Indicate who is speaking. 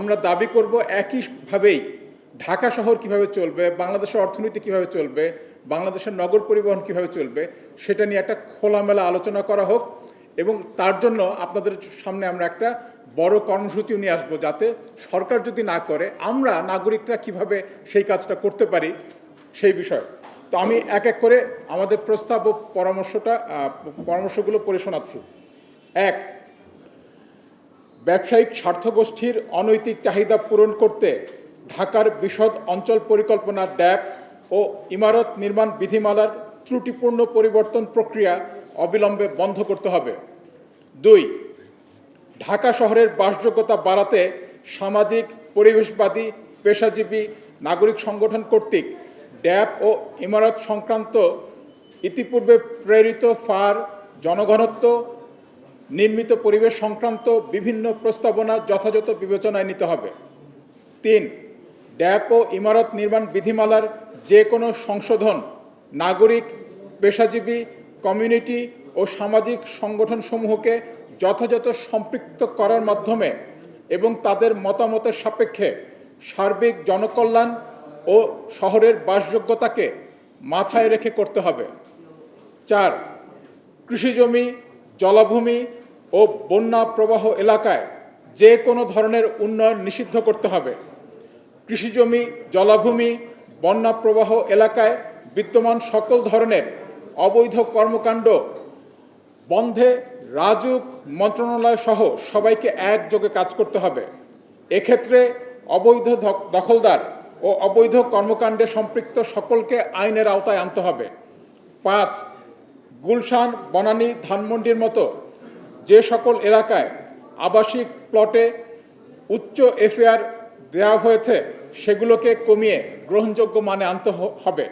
Speaker 1: আমরা দাবি করব একইভাবেই ঢাকা শহর কীভাবে চলবে, বাংলাদেশের অর্থনীতি কীভাবে চলবে, বাংলাদেশের নগর পরিবহন কীভাবে চলবে, সেটা নিয়ে একটা খোলামেলা আলোচনা করা হোক এবং তার জন্য আপনাদের সামনে আমরা একটা বড় কর্মসূচিও নিয়ে আসব যাতে সরকার যদি না করে, আমরা নাগরিকরা কীভাবে সেই কাজটা করতে পারি সেই বিষয়। তো আমি এক এক করে আমাদের প্রস্তাব ও পরামর্শটা পরামর্শগুলো পড়ে শোনাচ্ছি। এক ব্যবসায়িক স্বার্থগোষ্ঠীর অনৈতিক চাহিদা পূরণ করতে ঢাকার বিশদ অঞ্চল পরিকল্পনা ড্যাপ ও ইমারত নির্মাণ বিধিমালার ত্রুটিপূর্ণ পরিবর্তন প্রক্রিয়া অবিলম্বে বন্ধ করতে হবে। দুই, ঢাকা শহরের বাসযোগ্যতা বাড়াতে সামাজিক, পরিবেশবাদী, পেশাজীবী, নাগরিক সংগঠন কর্তৃক ড্যাব ও ইমারত সংক্রান্ত ইতিপূর্বে প্রেরিত ফার, জনঘনত্ব নির্মিত পরিবেশ সংক্রান্ত বিভিন্ন প্রস্তাবনা যথাযথ বিবেচনায় নিতে হবে। তিন ড্যাপ ও ইমারত নির্মাণ বিধিমালার যে কোনো সংশোধন, নাগরিক, পেশাজীবী, কমিউনিটি ও সামাজিক সংগঠনসমূহকে যথাযথ সম্পৃক্ত করার মাধ্যমে এবং তাদের মতামতের সাপেক্ষে সার্বিক জনকল্যাণ ও শহরের বাসযোগ্যতাকে মাথায় রেখে করতে হবে। চার, কৃষিজমি, জলাভূমি ও বন্যা প্রবাহ এলাকায় যে কোনো ধরনের উন্নয়ন নিষিদ্ধ করতে হবে। কৃষিজমি জলাভূমি, বন্যা প্রবাহ এলাকায় বিদ্যমান সকল ধরনের অবৈধ কর্মকাণ্ড বন্ধে রাজুক মন্ত্রণালয় সহ সবাইকে একযোগে কাজ করতে হবে। এক্ষেত্রে অবৈধ দখলদার ও অবৈধ কর্মকাণ্ডে সম্পৃক্ত সকলকে আইনের আওতায় আনতে হবে। পাঁচ, গুলশান, বনানী, ধানমন্ডির মতো যে সকল এলাকায় আবাসিক প্লটে উচ্চ এফএআর দেওয়া হয়েছে, সেগুলোকে কমিয়ে গ্রহণযোগ্য মানে আনতে হবে।